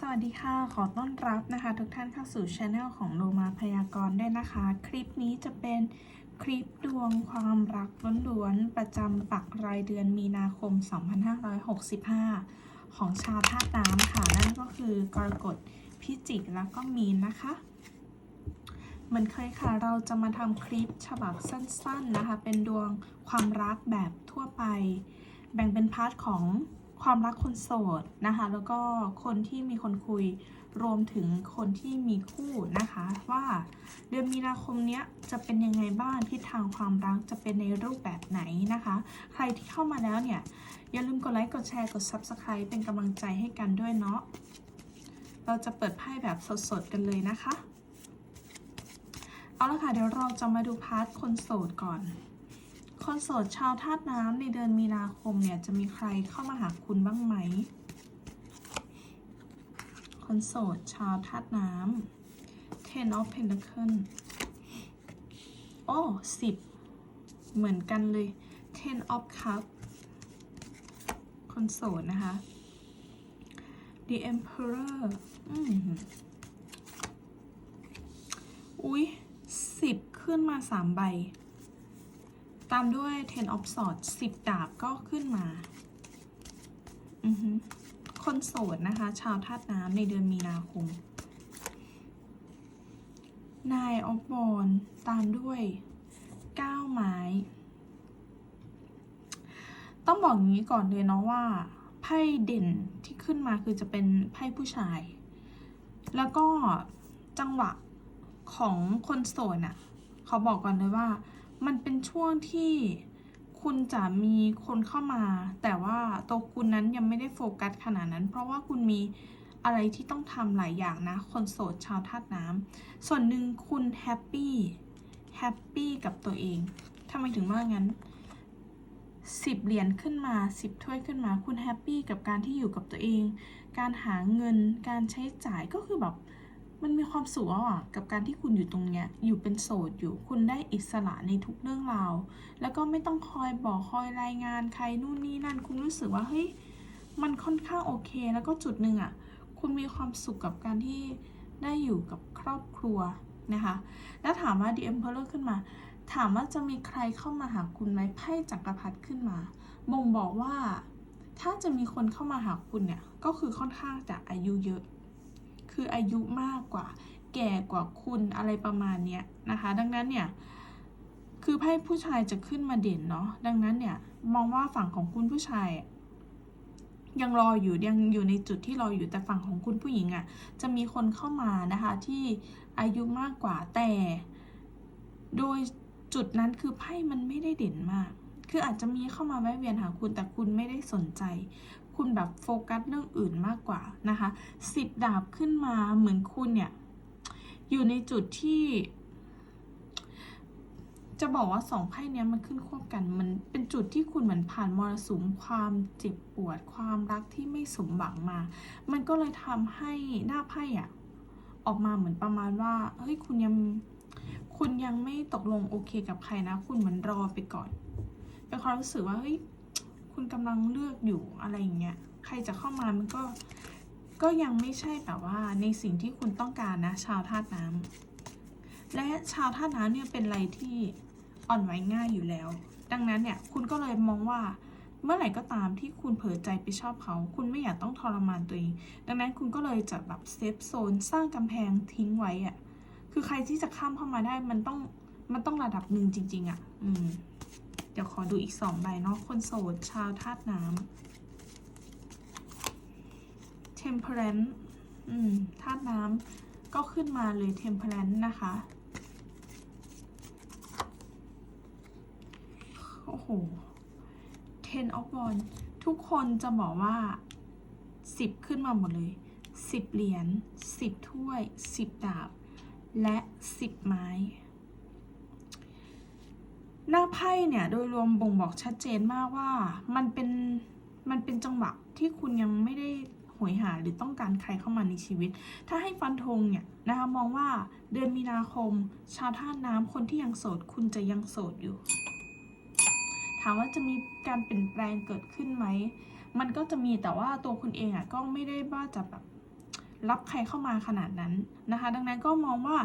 สวัสดีค่ะ ขอต้อนรับนะคะทุกท่านเข้าสู่ช anel ของโลมาพยากรณ์ด้วยนะคะ คลิปนี้จะเป็นคลิปดวงความรักล้วนๆประจำปักรายเดือนมีนาคม 2565 ของชาวธาตุน้ำค่ะ นั่นก็คือกรกฎพิจิกแล้วก็มีนนะคะ เหมือนเคยค่ะ เราจะมาทำคลิปฉบับสั้นๆนะคะ เป็นดวงความรักแบบทั่วไป แบ่งเป็นพาร์ทของ ความรักคนโสดนะคะ แล้วก็คนที่มีคนคุยรวมถึงคนที่มีคู่นะคะ ว่าเดือนมีนาคมเนี้ยจะเป็นยังไงบ้างทิศทางความรักจะเป็นในรูปแบบไหนนะคะ ใครที่เข้ามาแล้วเนี่ย อย่าลืมกดไลค์กดแชร์กด Subscribe เป็นกำลังใจให้กันด้วยเนาะเราจะเปิดไพ่แบบสดๆกันเลยนะคะ เอาละค่ะเดี๋ยวเราจะมาดูพาร์ทคนโสดก่อน คนโสดชาวธาตุน้ำในเดือนมีนาคมเนี่ยจะมีใครเข้ามาหาคุณบ้างไหม คนโสดชาวธาตุน้ำ Ten of Pentacles โอ้สิบเหมือนกันเลย Ten of Cups คนโสดนะคะ The Emperor อืมอุ๊ยสิบขึ้นมาสามใบามด้วย Ten of Swords สิบดาบก็ขึ้นมาคนโสดนะคะ ชาวธาตุน้ำในเดือนมีนาคมนายออฟบอลตามด้วยก้าไม้ ต้องบอกอย่างนี้ก่อนเลยเนาะว่าไพ่เด่นที่ขึ้นมาคือจะเป็นไพ่ผู้ชาย แล้วก็จังหวะของคนโสดน่ะ เขาบอกก่อนเลยว่า มันเป็นช่วงที่คุณจะมีคนเข้ามา แต่ว่าตัวคุณนั้นยังไม่ได้โฟกัสขนาดนั้น เพราะว่าคุณมีอะไรที่ต้องทำหลายอย่างนะ คนโสดชาวธาตุน้ำส่วนหนึ่งคุณแฮปปี้แฮปปี้กับตัวเองทำไมถึงว่างั้นสิบเหรียญขึ้นมาสิบถ้วยขึ้นมา คุณแฮปปี้กับการที่อยู่กับตัวเอง การหาเงินการใช้จ่ายก็คือแบบ มันมีความสุขอะกับการที่คุณอยู่ตรงเนี้ย อยู่เป็นโสดอยู่ คุณได้อิสระในทุกเรื่องราว แล้วก็ไม่ต้องคอยบอกคอยรายงานใครนู่นนี่นั่น คุณรู้สึกว่าเฮ้ย มันค่อนข้างโอเค แล้วก็จุดหนึ่งอะ คุณมีความสุขกับการที่ได้อยู่กับครอบครัวนะคะ แล้วถามว่า The Emperor ขึ้นมา ถามว่าจะมีใครเข้ามาหาคุณไหมไพ่จักรพรรดิขึ้นมา บ่งบอกว่า ถ้าจะมีคนเข้ามาหาคุณเนี่ย ก็คือค่อนข้างจะอายุเยอะ คืออายุมากกว่า แก่กว่าคุณอะไรประมาณเนี้ยนะคะ ดังนั้นเนี่ยคือไพ่ผู้ชายจะขึ้นมาเด่นเนาะดังนั้นเนี่ยมองว่าฝั่งของคุณผู้ชายยังรออยู่ยังอยู่ในจุดที่รออยู่แต่ฝั่งของคุณผู้หญิงอะ่ะจะมีคนเข้ามานะคะที่อายุมากกว่าแต่ โดยจุดนั้นคือไพ่มันไม่ได้เด่นมาก คืออาจจะมีเข้ามาแวะเวียนหาคุณแต่คุณไม่ได้สนใจ คุณแบบโฟกัสเรื่องอื่นมากกว่านะคะสิบดาบขึ้นมาเหมือนคุณเนี่ย อยู่ในจุดที่ จะบอกว่าสองไพ่เนี้ยมันขึ้นควบกัน มันเป็นจุดที่คุณเหมือนผ่านมรสุมความเจ็บปวดความรักที่ไม่สมหวังมา มันก็เลยทำให้หน้าไพ่อะออกมาเหมือนประมาณว่าเฮ้ยคุณยังคุณยังไม่ตกลงโอเคกับใครนะ คุณเหมือนรอไปก่อนเป็นความรู้สึกว่าเฮ้ย คุณกำลังเลือกอยู่อะไรอย่างเงี้ยใครจะเข้ามามันก็ก็ยังไม่ใช่แบบว่าในสิ่งที่คุณต้องการนะ ชาวธาตุน้ำและชาวธาตุน้ำเนี่ยเป็นอะไรที่อ่อนไหวง่ายอยู่แล้ว ดังนั้นเนี่ยคุณก็เลยมองว่าเมื่อไหร่ก็ตามที่คุณเผลอใจไปชอบเขา คุณไม่อยากต้องทรมานตัวเอง ดังนั้นคุณก็เลยจะแบบเซฟโซนสร้างกำแพงทิ้งไว้อะคือใครที่จะข้ามเข้ามาได้มันต้องมันต้องระดับหนึ่งจริง ๆอะ อืม เดี๋ยวขอดูอีกสองใบเนาะคนโสด ชาวธาตุน้ำ temperance อืมธาตุน้ำก็ขึ้นมาเลย temperance นะคะ โอ้โห ten of wands ทุกคนจะบอกว่าสิบขึ้นมาหมดเลยสิบเหรียญสิบถ้วยสิบดาบ และสิบไม้ หน้าไพ่เนี่ยโดยรวมบ่งบอกชัดเจนมากว่ามันเป็นมันเป็นจังหวะที่คุณยังไม่ได้หวยหาหรือต้องการใครเข้ามาในชีวิต ถ้าให้ฟันธงเนี่ยนะคะมองว่าเดือนมีนาคม ชาวท่าน้ำคนที่ยังโสด คุณจะยังโสดอยู่ ถามว่าจะมีการเปลี่ยนแปลงเกิดขึ้นไหม มันก็จะมีแต่ว่าตัวคุณเองอะก็ไม่ได้ว่าจะแบบรับใครเข้ามาขนาดนั้นนะคะ ดังนั้นก็มองว่า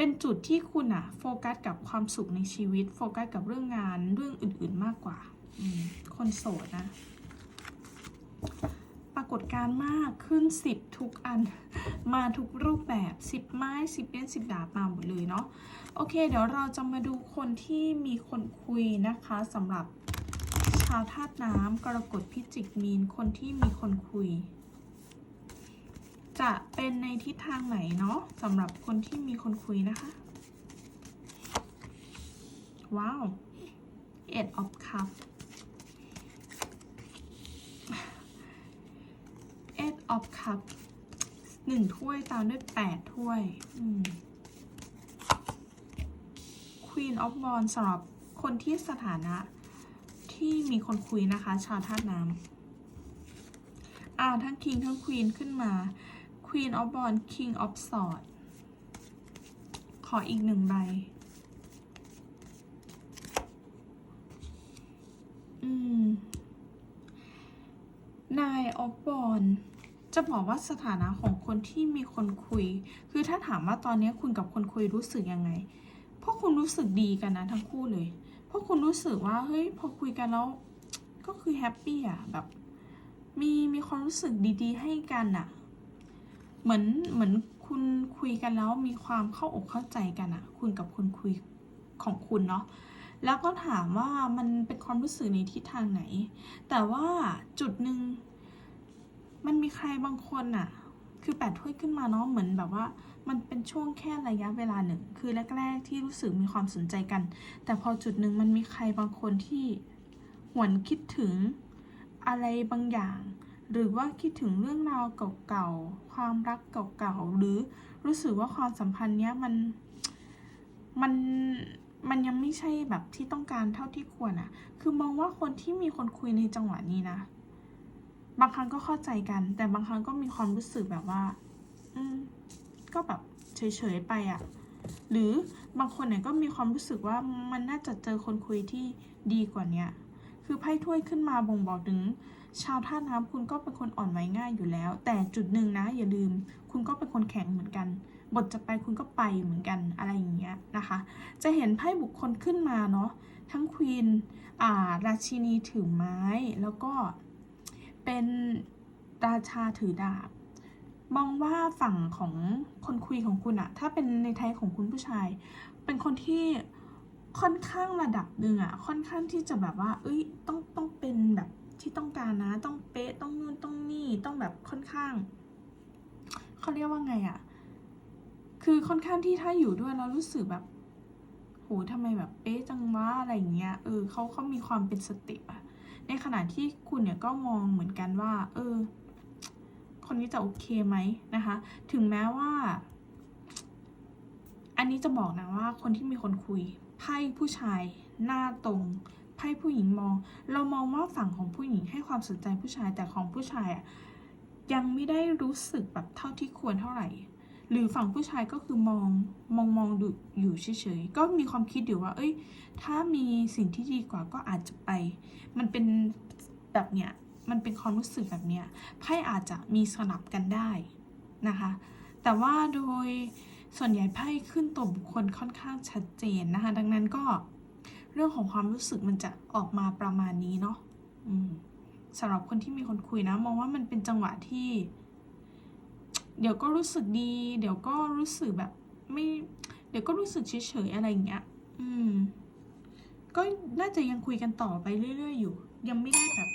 เป็นจุดที่คุณอะโฟกัสกับความสุขในชีวิต โฟกัสกับเรื่องงานเรื่องอื่นๆมากกว่าคนโสดนะ ปรากฏการมากขึ้นสิบทุกอัน มาทุกรูปแบบสิบไม้สิบเอ็นสิบดาบมาหมดเลยเนาะโอเค เดี๋ยวเราจะมาดูคนที่มีคนคุยนะคะสำหรับชาวธาตุน้ำกรกฎพิจิกมีนคนที่มีคนคุย จะเป็นในทิศทางไหนเนาะสำหรับคนที่มีคนคุยนะคะ ว้าว eight of cup eight of cup หนึ่งถ้วยตามด้วยแปดถ้วย Queen of w a n d สำหรับคนที่สถานะที่มีคนคุยนะคะ ชาวธาตุน้ำอ่าทั้ง King ทั้ง Queen ขึ้นมา Queen of Wands King of Swords ขออีกหนึ่งใบ อืม Nine of Wands จะบอกว่าสถานะของคนที่มีคนคุย คือถ้าถามว่าตอนนี้คุณกับคนคุยรู้สึกยังไง เพราะคุณรู้สึกดีกันนะทั้งคู่เลย เพราะคุณรู้สึกว่าเฮ้ยพอคุยกันแล้ว ก็คือแฮปปี้อะแบบ มีมีความรู้สึกดีๆ ให้กันอะ เหมือนเหมือนคุณคุยกันแล้วมีความเข้าอกเข้าใจกันอะคุณกับคนคุยของคุณเนาะแล้วก็ถามว่ามันเป็นความรู้สึกในทิศทางไหน แต่ว่าจุดหนึ่งมันมีใครบางคนอะคือแปดถ้วยขึ้นมาเนาะเหมือนแบบว่า มันเป็นช่วงแค่ระยะเวลาหนึ่ง คือแรก ๆ ที่รู้สึกมีความสนใจกัน แต่พอจุดหนึ่งมันมีใครบางคนที่หวนคิดถึงอะไรบางอย่าง หรือว่าคิดถึงเรื่องราวเก่าๆ ความรักเก่าๆ หรือรู้สึกว่าความสัมพันธ์เนี้ยมัน มัน มันยังไม่ใช่แบบที่ต้องการเท่าที่ควรอะคือมองว่าคนที่มีคนคุยในจังหวะนี้นะ บางครั้งก็เข้าใจกัน แต่บางครั้งก็มีความรู้สึกแบบว่า อืม ก็แบบเฉยๆไปอะ่ะ หรือบางคนเนี่ยก็มีความรู้สึกว่ามันน่าจะเจอคนคุยที่ดีกว่าเนี้ยคือไพ่ถ้วยขึ้นมาบ่งบอกถึง ชาวท่าน้ำคุณก็เป็นคนอ่อนไหวง่ายอยู่แล้ว แต่จุดหนึ่งนะ อย่าลืม คุณก็เป็นคนแข็งเหมือนกัน บทจะไปคุณก็ไปเหมือนกันอะไรอย่างเงี้ยนะคะ จะเห็นไพ่บุคคลขึ้นมาเนาะทั้งควีนอ่าราชินีถือไม้ แล้วก็เป็นราชาถือดาบมองว่าฝั่งของคนคุยของคุณอะถ้าเป็นในไทยของคุณผู้ชาย เป็นคนที่ค่อนข้างระดับหนึ่งอะค่อนข้างที่จะแบบว่า เอ้ยต้องต้องเป็นแบบ ต้องการนะ ต้องเป๊ะต้องนู่นต้องนี่ต้องแบบค่อนข้างเขาเรียกว่าไงอะคือค่อนข้างที่ถ้าอยู่ด้วยแล้วรู้สึกแบบโหทำไมแบบเป๊ะจังวะอะไรอย่างเงี้ยเออเขาเขามีความเป็นสติอะในขณะที่คุณเนี่ยก็มองเหมือนกันว่า เออ คนนี้จะโอเคไหมนะคะ ถึงแม้ว่า อันนี้จะบอกนะว่า คนที่มีคนคุยไพ่ผู้ชายหน้าตรง ไพ่ผู้หญิงมอง เรามองว่าฝั่งของผู้หญิงให้ความสนใจผู้ชายแต่ของผู้ชายอะยังไม่ได้รู้สึกแบบเท่าที่ควรเท่าไหร่ หรือฝั่งผู้ชายก็คือมองมองมองดูอยู่เฉยๆก็มีความคิดอยู่ว่า เอ้ย ถ้ามีสิ่งที่ดีกว่าก็อาจจะไป มันเป็นแบบเนี้ยมันเป็นความรู้สึกแบบเนี้ยไพ่อาจจะมีสลับกันได้นะคะ แต่ว่าโดยส่วนใหญ่ไพ่ขึ้นตัวบุคคลค่อนข้างชัดเจนนะคะ ดังนั้นก็ รื่องของความรู้สึกมันจะออกมาประมาณนี้เนาะสำหรับคนที่มีคนคุยนะ มองว่ามันเป็นจังหวะที่ เดี๋ยวก็รู้สึกดี เดี๋ยวก็รู้สึกแบบ ไม่ เดี๋ยวก็รู้สึกเฉยๆอะไรอย่างเงี้ย อืม ก็น่าจะยังคุยกันต่อไปเรื่อยๆอยู่ ยังไม่ได้แบบ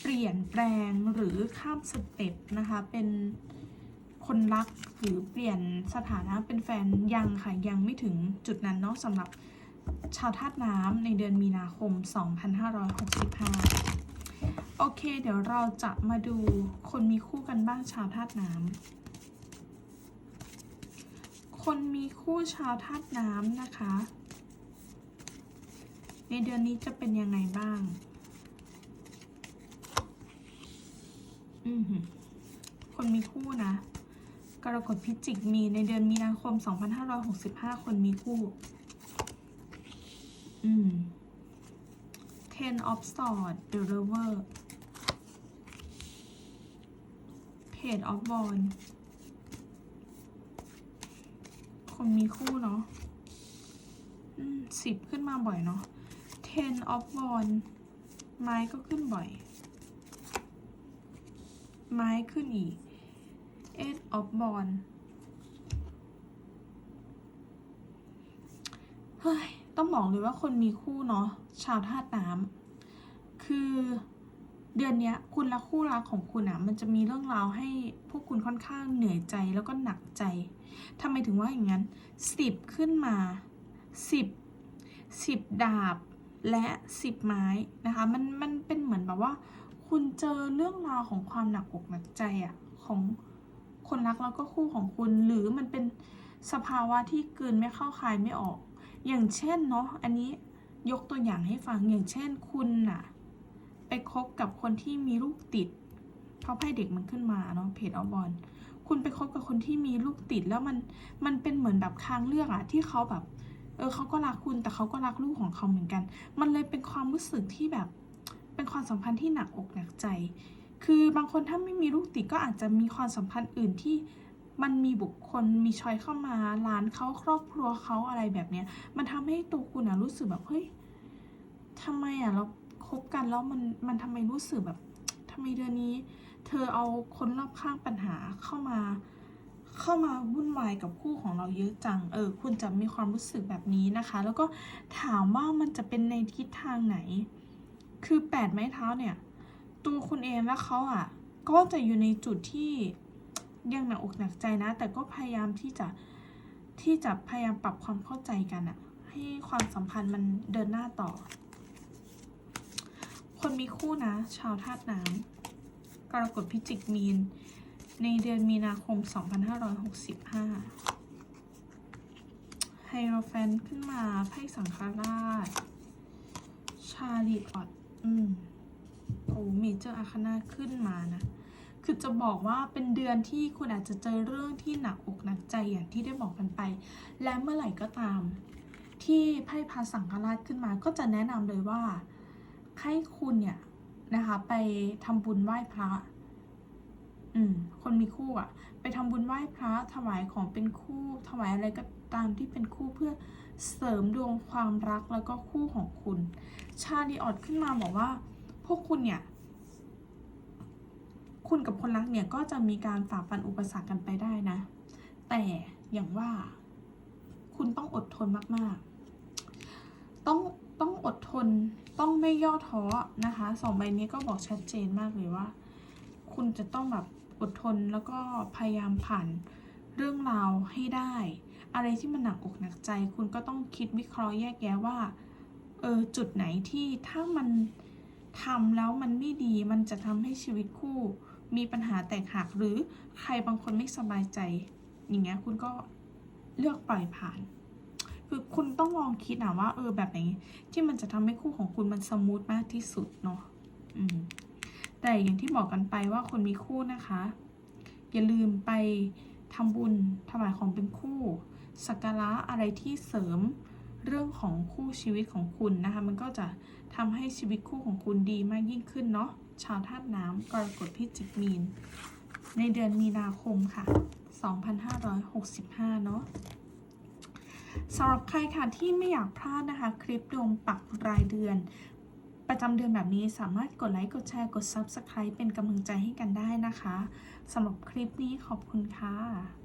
เปลี่ยนแปลงหรือข้ามสเต็ปนะคะ เป็นคนรักหรือเปลี่ยนสถานะเป็นแฟนยังค่ะยังไม่ถึงจุดนั้นเนาะสำหรับ ชาวธาตุน้ำในเดือนมีนาคม 2565 โอเค เดี๋ยวเราจะมาดูคนมีคู่กันบ้างชาวธาตุน้ำ คนมีคู่ชาวธาตุน้ำนะคะ ในเดือนนี้จะเป็นยังไงบ้าง อือคนมีคู่นะกรกฎพิจิกมีในเดือนมีนาคม 2565 คนมีคู่ อืม Ten of Swords The River Page of w a n d คนมีคู่เนาะสิบขึ้นมาบ่อยเนาะ Ten of w a n d ไม้ก็ขึ้นบ่อย ไม้ขึ้นอีก Eight of w a n d เฮ้ย ต้องบอกเลยว่าคนมีคู่เนาะชาวธาตุน้ำคือเดือนนี้คุณและคู่รักของคุณอะมันจะมีเรื่องราวให้พวกคุณค่อนข้างเหนื่อยใจแล้วก็หนักใจทำไมถึงว่าอย่างนั้นสิบขึ้นมาสิบสิบดาบและสิบไม้นะคะมันมันเป็นเหมือนแบบว่า คุณเจอเรื่องราวของความหนักอกหนักใจอะของคนรักแล้วก็คู่ของคุณ หรือมันเป็นสภาวะที่เกินไม่เข้าคายไม่ออก อย่างเช่นเนาะอันนี้ยกตัวอย่างให้ฟังอย่างเช่นคุณน่ะ ไปคบกับคนที่มีลูกติดเพราะไพ่เด็กมันขึ้นมาเนาะเพจเอาบอลคุณไปคบกับคนที่มีลูกติดแล้วมันมันเป็นเหมือนแบบทางเลือกอะที่เขาแบบเออเขาก็รักคุณแต่เขาก็รักลูกของเขาเหมือนกัน มันเลยเป็นความรู้สึกที่แบบ เป็นความสัมพันธ์ที่หนักอกหนักใจ คือบางคนถ้าไม่มีลูกติดก็อาจจะมีความสัมพันธ์อื่นที่ มันมีบุคคลมีชอยเข้ามาร้านเขาครอบครัวเขาอะไรแบบเนี้ย มันทำให้ตัวคุณอะรู้สึกแบบเฮ้ยทำไมอะเราคบกันแล้วมันมันทำไมรู้สึกแบบทำไมเดือนนี้ เธอเอาคนรอบข้างปัญหาเข้ามาเข้ามาวุ่นวายกับคู่ของเราเยอะจัง เออ คุณจะมีความรู้สึกแบบนี้นะคะ แล้วก็ถามว่ามันจะเป็นในทิศทางไหน คือแปดไม้เท้าเนี่ย ตัวคุณเองและเขาอะ ก็จะอยู่ในจุดที่ ยังหนักอกหนักใจนะ แต่ก็พยายามที่จะที่จะพยายามปรับความเข้าใจกันอะให้ความสัมพันธ์มันเดินหน้าต่อ คนมีคู่นะ ชาวธาตุน้ำกรกฎพิจิกมีน ในเดือนมีนาคม 2565ไฮโรแฟนขึ้นมาไพ่สังฆราช ชาลีออด อืมโอ้เมเจอร์อาคานาขึ้นมานะ คือจะบอกว่าเป็นเดือนที่คุณอาจจะเจอเรื่องที่หนักอกหนักใจอย่างที่ได้บอกกันไป และเมื่อไหร่ก็ตาม ที่ไพ่พาสังฆราชขึ้นมาก็จะแนะนำเลยว่าให้คุณเนี่ยนะคะไปทำบุญไหว้พระ อืม คนมีคู่อะไปทำบุญไหว้พระถวายของเป็นคู่ถวายอะไรก็ตามที่เป็นคู่เพื่อเสริมดวงความรักแล้วก็คู่ของคุณ ชาลีออดขึ้นมาบอกว่า พวกคุณเนี่ย คุณกับคนรักเนี่ยก็จะมีการฝ่าฟันอุปสรรคกันไปได้นะ แต่อย่างว่า คุณต้องอดทนมากๆ ต้องต้องอดทนต้องไม่ย่อท้อนะคะสองใบนี้ก็บอกชัดเจนมากเลยว่า คุณจะต้องแบบอดทนแล้วก็พยายามผ่านเรื่องราวให้ได้ อะไรที่มันหนักอกหนักใจ คุณก็ต้องคิดวิเคราะห์แยกแยะว่าเออจุดไหนที่ถ้ามันทำแล้วมันไม่ดีมันจะทำให้ชีวิตคู่ มีปัญหาแตกหักหรือใครบางคนไม่สบายใจ อย่างเงี้ยคุณก็เลือกปล่อยผ่าน คือคุณต้องลองคิดนะว่า เออแบบไหนที่มันจะทำให้คู่ของคุณมันสมูทมากที่สุดเนาะอืมแต่อย่างที่บอกกันไปว่าคนมีคู่นะคะ อย่าลืมไปทำบุญถวายของเป็นคู่สักการะอะไรที่เสริมเรื่องของคู่ชีวิตของคุณนะคะ มันก็จะทำให้ชีวิตคู่ของคุณดีมากยิ่งขึ้นเนาะ ชาวธาตุน้ำกรกฎพิจิกมีน ในเดือนมีนาคมค่ะ 2565 เนาะสำหรับใครค่ะที่ไม่อยากพลาดนะคะ คลิปดวงปักรายเดือน ประจำเดือนแบบนี้สามารถกดไลค์ กดแชร์ กด Subscribe เป็นกำลังใจให้กันได้นะคะสำหรับคลิปนี้ขอบคุณค่ะ